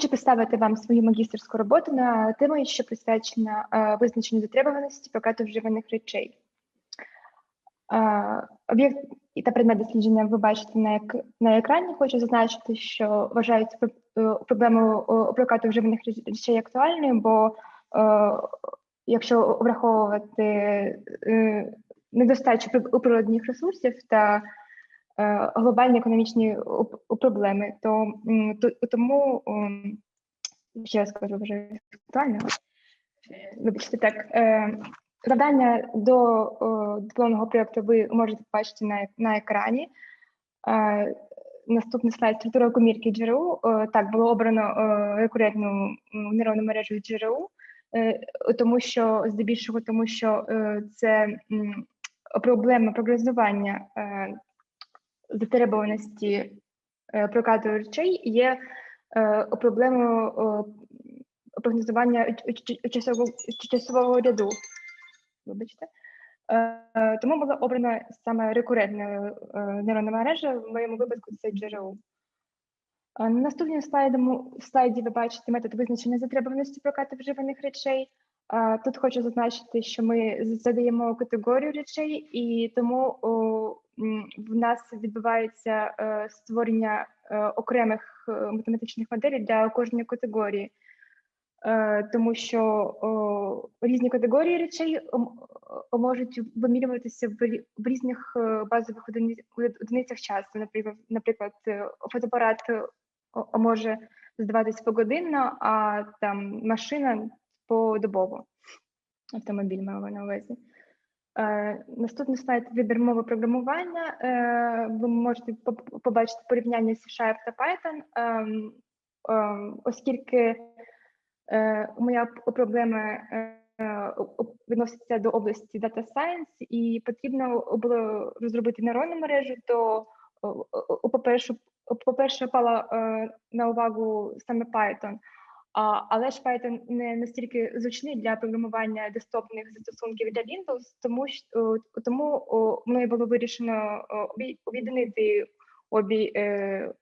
Хочу представити вам свою магістерську роботу на тему, що присвячена е, визначенню затребуваності прокату вживаних речей. Е, Об'єкт та предмет дослідження ви бачите на, екрані. Хочу зазначити, що вважається е, проблему прокату вживаних речей актуальною, бо якщо враховувати недостачу природних ресурсів та глобальні економічні проблеми, то, то тому ще раз скажу вже актуально. Вибачте, так е, завдання до дипломного проєкту ви можете побачити на на екрані. Е, наступний слайд структура комірки ДЖРУ. Так, було обрано рекурентну нейронну мережу ДЖРУ, тому що здебільшого, тому що це проблема прогнозування затребуваності е, прокату речей є е, проблемою прогнозування часового, часового ряду. Вибачте. Е, тому була обрана саме рекурентна нейронна мережа, в моєму випадку це джерело. На наступному слайді ви бачите метод визначення затребуваності прокату вживаних речей. Тут хочу зазначити, що ми задаємо категорію речей, і тому в нас відбувається е, створення е, окремих е, математичних моделей для кожної категорії, тому що різні категорії речей можуть вимірюватися в різних базових одиницях часу. Наприклад, наприклад, фотоапарат може здаватись погодинно, а там машина подобово. Автомобіль маю на увазі. Е, наступний слайд вибір мови програмування. Е, ви можете побачити порівняння C-Sharp та Python, ем, ем, оскільки е, моя проблема відноситься до області Data Science, і потрібно було розробити нейронну мережу, то по-перше, по-перше, пала на увагу саме Python. Але ж Python не настільки зручний для програмування десктопних застосунків для Windows, тому що тому мною було вирішено об'єднати обі е,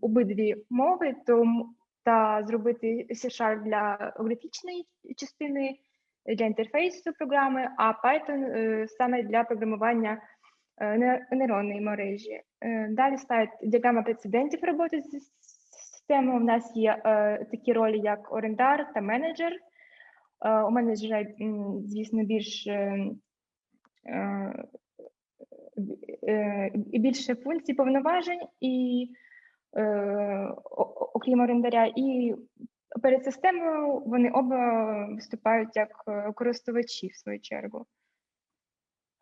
обидві мови, тому та зробити C-Sharp для графічної частини для інтерфейсу програми, а Python е, саме для програмування е, нейронної мережі. Далі слайд діаграма прецедентів роботи з системи. У нас є е, такі ролі, як орендар та менеджер. Е, у менеджера, звісно, більш е, більше функцій повноважень і окрім орендаря, і перед системою вони оба виступають як користувачі в свою чергу.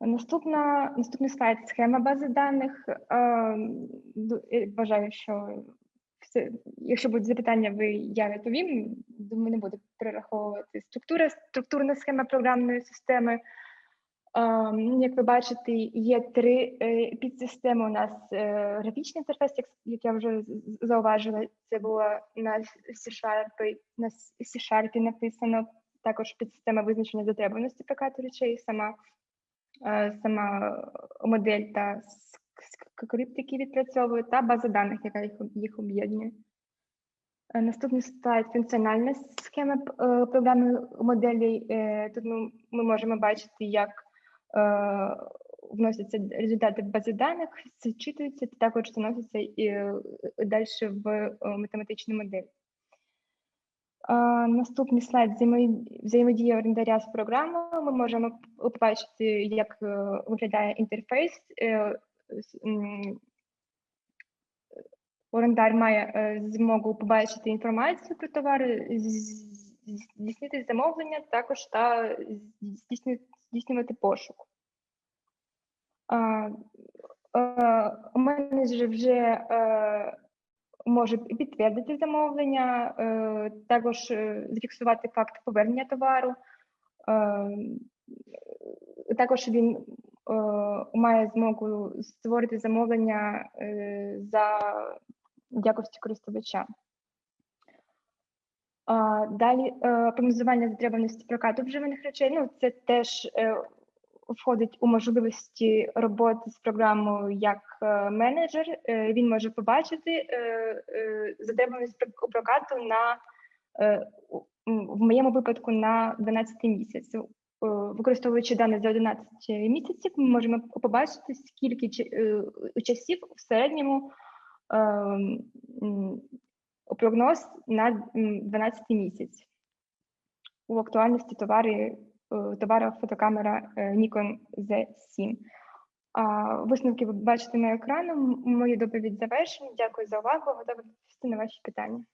Наступна наступний слайд схема бази даних. Е, Бажаю, що все, якщо будуть запитання, ви я відповім. Думаю, не буду перераховувати структура, структурна схема програмної системи. Um, як ви бачите, є три е, підсистеми. У нас е, графічний інтерфейс, як, як я вже зауважила, це було на C-Sharp, на C-Sharp написано. Також підсистема визначення затребуваності прокату речей, сама, е, сама модель та скрипт, який відпрацьовує, та база даних, яка їх, їх об'єднує. Е, наступний слайд функціональна схема е, програми моделі. Е, тут ми, ми можемо бачити, як вносяться результати в бази даних, зчитуються, та також заносяться і далі в математичну модель. Наступний слайд взаємодія орендаря з програмою. Ми можемо побачити, як виглядає інтерфейс орендар має е, змогу побачити інформацію про товари, здійснити замовлення, також та здійснювати пошук. Менеджер вже е, може підтвердити замовлення, е, також зафіксувати факт повернення товару. Також він Е, має змогу створити замовлення е, за якості користувача. Далі е, прогнозування затребуваності прокату вживаних речей. Ну, це теж входить у можливості роботи з програмою як е, менеджер. Е, Він може побачити е, е, затребуваність прокату на е, в моєму випадку на 12 місяць. Е, Використовуючи дані за 11 місяців, ми можемо побачити, скільки е, часів в середньому е, прогноз на 12 місяць у актуальності товари, товара фотокамера Nikon Z7. А висновки ви бачите на екрані. М- Мою доповідь завершена. Дякую за увагу. Готова відповісти на ваші питання.